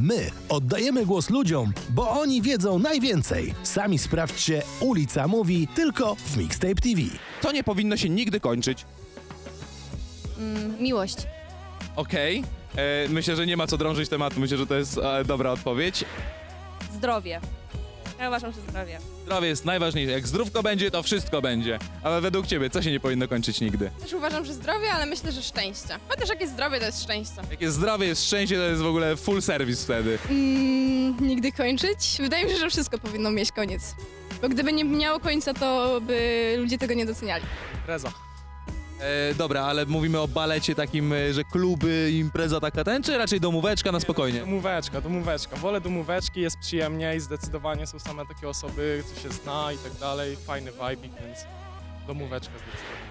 My oddajemy głos ludziom, bo oni wiedzą najwięcej. Sami sprawdźcie Ulica Mówi tylko w Mixtape TV. To nie powinno się nigdy kończyć. Miłość. Okej. E, Myślę, że nie ma co drążyć tematu. Myślę, że to jest e, dobra odpowiedź. Zdrowie. Ja uważam, że zdrowie. Zdrowie jest najważniejsze. Jak zdrówko będzie, to wszystko będzie. Ale według ciebie, co się nie powinno kończyć nigdy? Też uważam, że zdrowie, ale myślę, że szczęście. Chociaż jak jest zdrowie, to jest szczęście. Jak jest zdrowie, jest szczęście, to jest w ogóle full service wtedy. Mm, nigdy kończyć? Wydaje mi się, że wszystko powinno mieć koniec. Bo gdyby nie miało końca, to by ludzie tego nie doceniali. Impreza. E, dobra, ale mówimy o balecie takim, e, że kluby, impreza taka ten, czy raczej domóweczka na spokojnie? Domóweczka, domóweczka. Wolę domóweczki, jest przyjemniej, zdecydowanie są same takie osoby, co się zna i tak dalej. Fajny vibe, więc domóweczka zdecydowanie.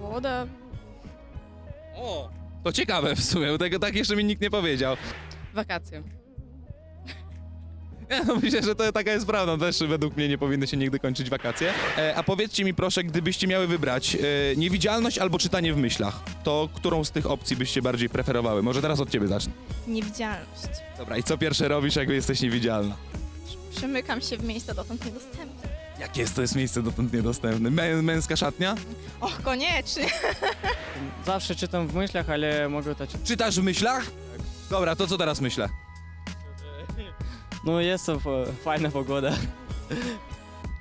Woda. O! To ciekawe w sumie, bo tego tak jeszcze mi nikt nie powiedział. Wakacje. Ja no, myślę, że to taka jest prawda. Też według mnie nie powinny się nigdy kończyć wakacje. E, a powiedzcie mi proszę, gdybyście miały wybrać e, niewidzialność albo czytanie w myślach, to którą z tych opcji byście bardziej preferowały? Może teraz od ciebie zacznę. Niewidzialność. Dobra, i co pierwsze robisz, jak jesteś niewidzialna? Przemykam się w miejsca dotąd niedostępne. Jakie jest to jest miejsce dotąd niedostępne? Mę, męska szatnia? Och, koniecznie. Zawsze czytam w myślach, ale mogę to czytać. Czytasz w myślach? Dobra, to co teraz myślę? No jest to e, fajna pogoda.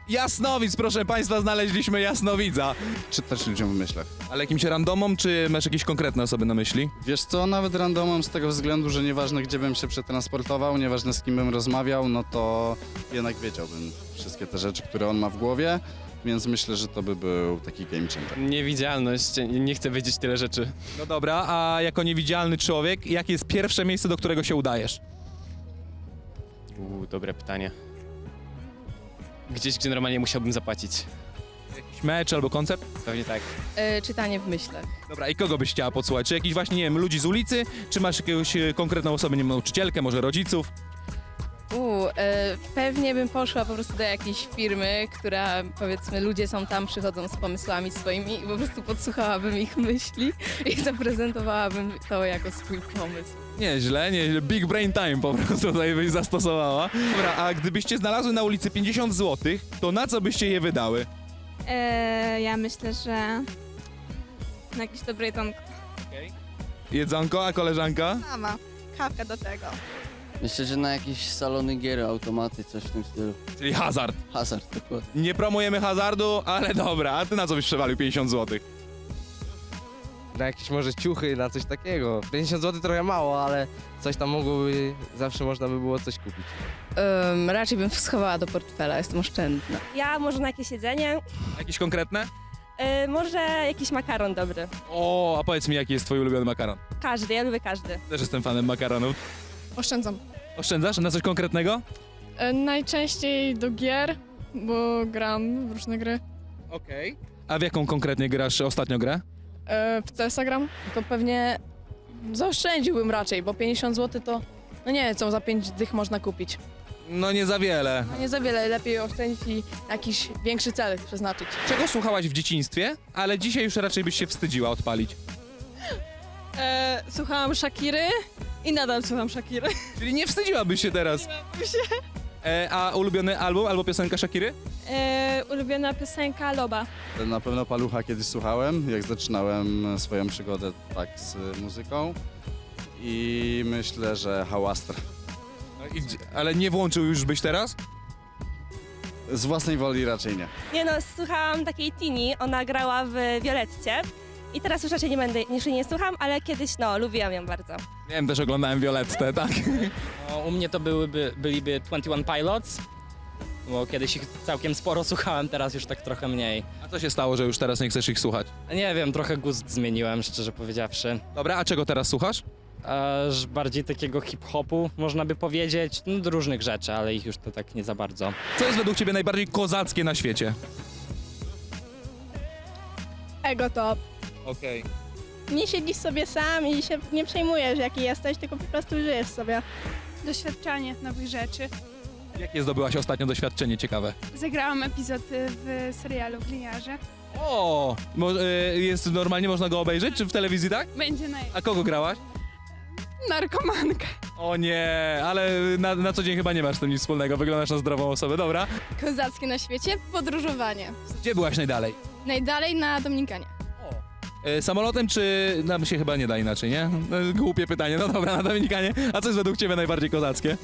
Jasnowic, proszę państwa, znaleźliśmy jasnowidza. czytać ludziom w myślach. Ale jakimś randomom, czy masz jakieś konkretne osoby na myśli? Wiesz co, nawet randomem z tego względu, że nieważne gdzie bym się przetransportował, nieważne z kim bym rozmawiał, no to jednak wiedziałbym wszystkie te rzeczy, które on ma w głowie, więc myślę, że to by był taki game changer. Niewidzialność, nie chcę wiedzieć tyle rzeczy. No dobra, a jako niewidzialny człowiek, jakie jest pierwsze miejsce, do którego się udajesz? Uuu, dobre pytanie. Gdzieś, gdzie normalnie musiałbym zapłacić. Jakiś mecz albo koncert? Pewnie tak. E, czytanie w myślach. Dobra, i kogo byś chciała podsłuchać? Czy jakiś właśnie, nie wiem, ludzi z ulicy? Czy masz jakąś e, konkretną osobę, nie wiem, nauczycielkę, może rodziców? E, pewnie bym poszła po prostu do jakiejś firmy, która powiedzmy ludzie są tam, przychodzą z pomysłami swoimi i po prostu podsłuchałabym ich myśli i zaprezentowałabym to jako swój pomysł. Nieźle, nieźle. Big brain time po prostu tutaj byś zastosowała. Dobra, a gdybyście znalazły na ulicy 50 zł, to na co byście je wydały? Eee, ja myślę, że na jakieś dobre jedzonko. Jedzonko, a koleżanka? Sama. Kawkę do tego. Myślę, że na jakieś salony gier, automaty, coś w tym stylu. Czyli hazard. Hazard, dokładnie. Nie promujemy hazardu, ale dobra, a ty na co byś przewalił 50 zł? na jakieś może ciuchy, na coś takiego. 50 zł trochę mało, ale coś tam mogłoby, zawsze można by było coś kupić. Raczej bym schowała do portfela, jestem oszczędna. Ja może na jakieś jedzenie, Jakieś konkretne? y, może jakiś makaron dobry. O, a powiedz mi, jaki jest twój ulubiony makaron? Każdy, ja lubię każdy. Też jestem fanem makaronów. Oszczędzam. Oszczędzasz na coś konkretnego? E, najczęściej do gier, bo gram w różne gry. Okej. A w jaką konkretnie grasz ostatnio grę? E, w CSa gram, to pewnie zaoszczędziłbym raczej, bo 50 zł to, no nie wiem, co za 5 dych można kupić. No nie za wiele. No nie za wiele, lepiej oszczędzić i jakiś większy cel przeznaczyć. Czego słuchałaś w dzieciństwie, ale dzisiaj już raczej byś się wstydziła odpalić? E, słuchałam Shakiry i nadal słucham Shakiry. Czyli nie wstydziłabyś się teraz. E, a ulubiony album albo piosenka Shakiry? Eee, ulubiona piosenka Loba. Na pewno Palucha kiedyś słuchałem, jak zaczynałem swoją przygodę tak z muzyką i myślę, że Hałastra. I gdzie- Ale nie włączył już byś teraz? Z własnej woli raczej nie. Nie no, słuchałam takiej Tini, ona grała w Violetcie. I teraz już raczej nie będę, już jej nie słucham, ale kiedyś no, lubiłam ją bardzo. Nie wiem, też oglądałem Violettę, tak? No, u mnie to byłyby, byliby 21 Pilots, bo kiedyś ich całkiem sporo słuchałem, teraz już tak trochę mniej. A co się stało, że już teraz nie chcesz ich słuchać? Nie wiem, trochę gust zmieniłem, szczerze powiedziawszy. Dobra, a czego teraz słuchasz? Aż bardziej takiego hip-hopu, można by powiedzieć, no, do różnych rzeczy, ale ich już to tak nie za bardzo. Co jest według ciebie najbardziej kozackie na świecie? Ego top. Okej. Nie siedzisz sobie sam i się nie przejmujesz jaki jesteś, tylko po prostu żyjesz sobie. Doświadczanie nowych rzeczy. Jakie zdobyłaś ostatnio doświadczenie ciekawe? Zagrałam epizod w serialu Gliniarze. O, mo- y, jest normalnie można go obejrzeć, czy w telewizji tak? Będzie na A kogo grałaś? Narkomanka. O nie, ale na, na co dzień chyba nie masz z tym nic wspólnego, wyglądasz na zdrową osobę, dobra. Kozackie na świecie, podróżowanie. Gdzie byłaś najdalej? Najdalej na Dominikanie. E, samolotem czy... nam się chyba nie da inaczej, nie? E, Głupie pytanie, no dobra, na Dominikanie. A co jest według ciebie najbardziej kozackie?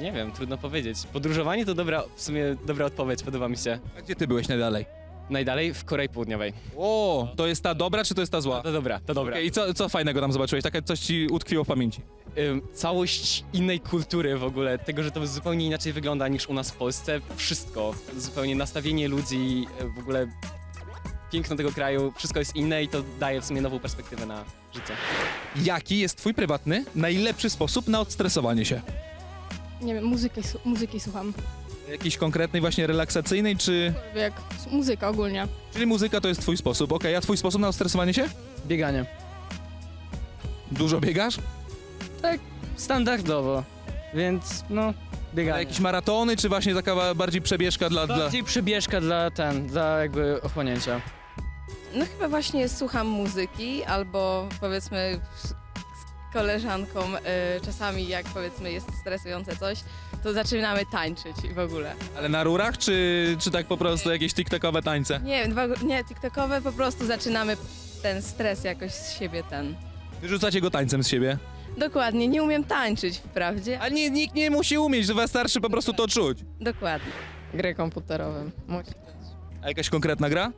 Nie wiem, trudno powiedzieć. Podróżowanie to dobra, w sumie dobra odpowiedź, podoba mi się. A gdzie ty byłeś najdalej? Najdalej w Korei Południowej. O, to jest ta dobra, czy to jest ta zła? To dobra, to dobra. Okej, I co, co fajnego tam zobaczyłeś? Takie coś ci utkwiło w pamięci? Ym, całość innej kultury w ogóle, tego, że to zupełnie inaczej wygląda niż u nas w Polsce. Wszystko, zupełnie nastawienie ludzi, y, w ogóle piękno tego kraju, wszystko jest inne i to daje w sumie nową perspektywę na życie. Jaki jest twój prywatny, najlepszy sposób na odstresowanie się? Nie wiem, muzyki, muzyki słucham. Jakiś konkretnej, właśnie relaksacyjnej, czy... Jak muzyka ogólnie. Czyli muzyka to jest twój sposób, okej, a twój sposób na odstresowanie się? Bieganie. Dużo biegasz? Standardowo, więc no, A bieganie. jakieś maratony, czy właśnie taka bardziej przebieżka dla... dla... Bardziej przebieżka dla ten, dla jakby ochłonięcia. No chyba właśnie słucham muzyki albo powiedzmy z koleżanką y, czasami jak powiedzmy jest stresujące coś, to zaczynamy tańczyć i w ogóle. Ale na rurach, czy, czy tak po prostu jakieś tiktokowe tańce? Nie nie, tiktokowe po prostu zaczynamy ten stres jakoś z siebie ten. Wyrzucacie go tańcem z siebie? Dokładnie, nie umiem tańczyć wprawdzie. A nie, nikt nie musi umieć, że wystarczy po prostu to czuć. Dokładnie. Gry komputerowe. A jakaś konkretna gra?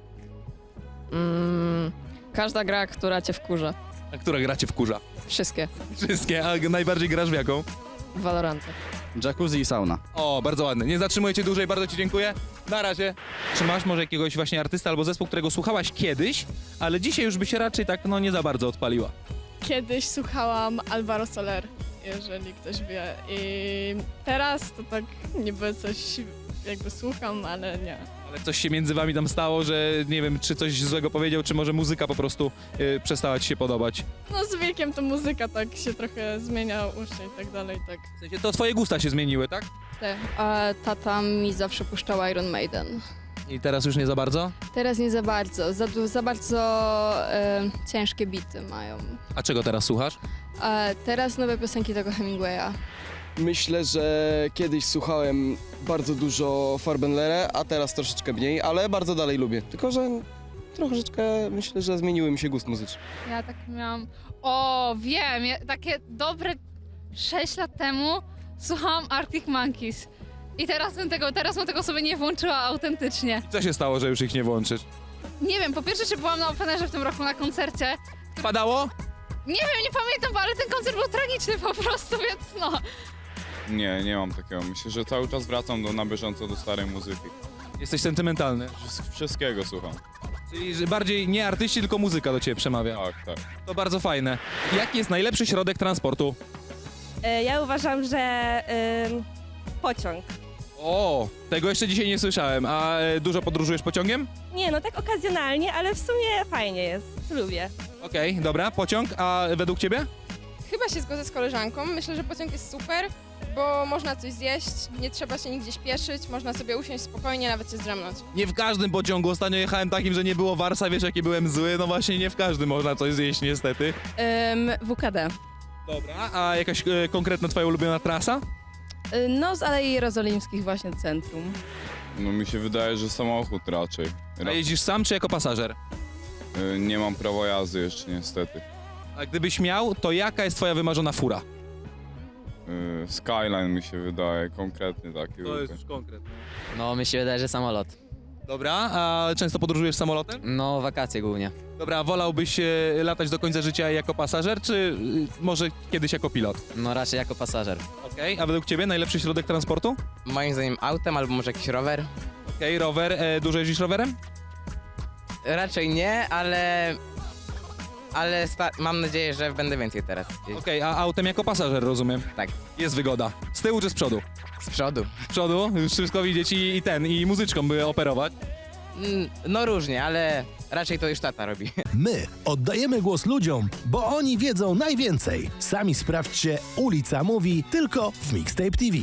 Mm, każda gra, która cię wkurza. A która gracie wkurza? Wszystkie. Wszystkie, a najbardziej grasz w jaką? Valoranta. Jacuzzi i sauna. O, bardzo ładny. Nie zatrzymuję cię dłużej, bardzo ci dziękuję. Na razie. Czy masz może jakiegoś właśnie artysta albo zespół, którego słuchałaś kiedyś, ale dzisiaj już by się raczej tak no nie za bardzo odpaliła? Kiedyś słuchałam Alvaro Soler, jeżeli ktoś wie. I teraz to tak niby coś jakby słucham, ale nie. Ale coś się między wami tam stało, że nie wiem, czy coś złego powiedział, czy może muzyka po prostu y, przestała ci się podobać? No z wiekiem to muzyka tak się trochę zmienia, uszy i tak dalej, tak. W sensie to twoje gusta się zmieniły, tak? A tata mi zawsze puszczał Iron Maiden. I teraz już nie za bardzo? Teraz nie za bardzo, za, za bardzo e, ciężkie bity mają. A czego teraz słuchasz? A teraz nowe piosenki tego Hemingwaya. Myślę, że kiedyś słuchałem bardzo dużo Farbenlera, a teraz troszeczkę mniej, ale bardzo dalej lubię. Tylko, że troszeczkę myślę, że zmieniły mi się gust muzyczny. Ja tak miałam. O, wiem, ja, takie dobre 6 lat temu słuchałam Arctic Monkeys. I teraz bym tego, teraz bym tego sobie nie włączyła autentycznie. I co się stało, że już ich nie włączysz? Nie wiem, po pierwsze, czy byłam na Openerze w tym roku na koncercie. Padało? Nie wiem, nie pamiętam, ale ten koncert był tragiczny po prostu, więc no. Nie, nie mam takiego. Myślę, że cały czas wracam do, na bieżąco do starej muzyki. Jesteś sentymentalny. Wszyst- Wszystkiego słucham. Czyli że bardziej nie artyści, tylko muzyka do ciebie przemawia. Tak, tak. To bardzo fajne. Jaki jest najlepszy środek transportu? E, Ja uważam, że ym, pociąg. O, tego jeszcze dzisiaj nie słyszałem. A e, dużo podróżujesz pociągiem? Nie, no tak okazjonalnie, ale w sumie fajnie jest. Lubię. Okej, dobra, pociąg. A według ciebie? Chyba się zgodzę z koleżanką. Myślę, że pociąg jest super, bo można coś zjeść, nie trzeba się nigdzie śpieszyć, można sobie usiąść spokojnie, nawet się zdrzemnąć. Nie w każdym pociągu. Ostatnio jechałem takim, że nie było Warsa, wiesz jaki byłem zły. No właśnie nie w każdym można coś zjeść niestety. Ym, WKD. Dobra, a jakaś e, konkretna twoja ulubiona trasa? Y, no z Alei Jerozolimskich właśnie centrum. No mi się wydaje, że samochód raczej. A jeździsz sam czy jako pasażer? y, nie mam prawa jazdy jeszcze niestety. A gdybyś miał, to jaka jest twoja wymarzona fura? Y, Skyline mi się wydaje, konkretnie taki. lubię. konkretne. No, mi się wydaje, że samolot. Dobra, a często podróżujesz samolotem? No, wakacje głównie. Dobra, wolałbyś e, latać do końca życia jako pasażer, czy y, może kiedyś jako pilot? No, raczej jako pasażer. Okej, a według ciebie najlepszy środek transportu? Moim zdaniem autem albo może jakiś rower. Okej, rower. E, dużo jeździsz rowerem? Raczej nie, ale... Ale mam nadzieję, że będę więcej teraz. Okej, a autem jako pasażer, rozumiem? Tak. Jest wygoda. Z tyłu czy z przodu? Z przodu. Z przodu, już wszystko widzieć i, i ten, i muzyczką by operować. No różnie, ale raczej to już tata robi. My oddajemy głos ludziom, bo oni wiedzą najwięcej. Sami sprawdźcie, ulica mówi tylko w Mixtape TV.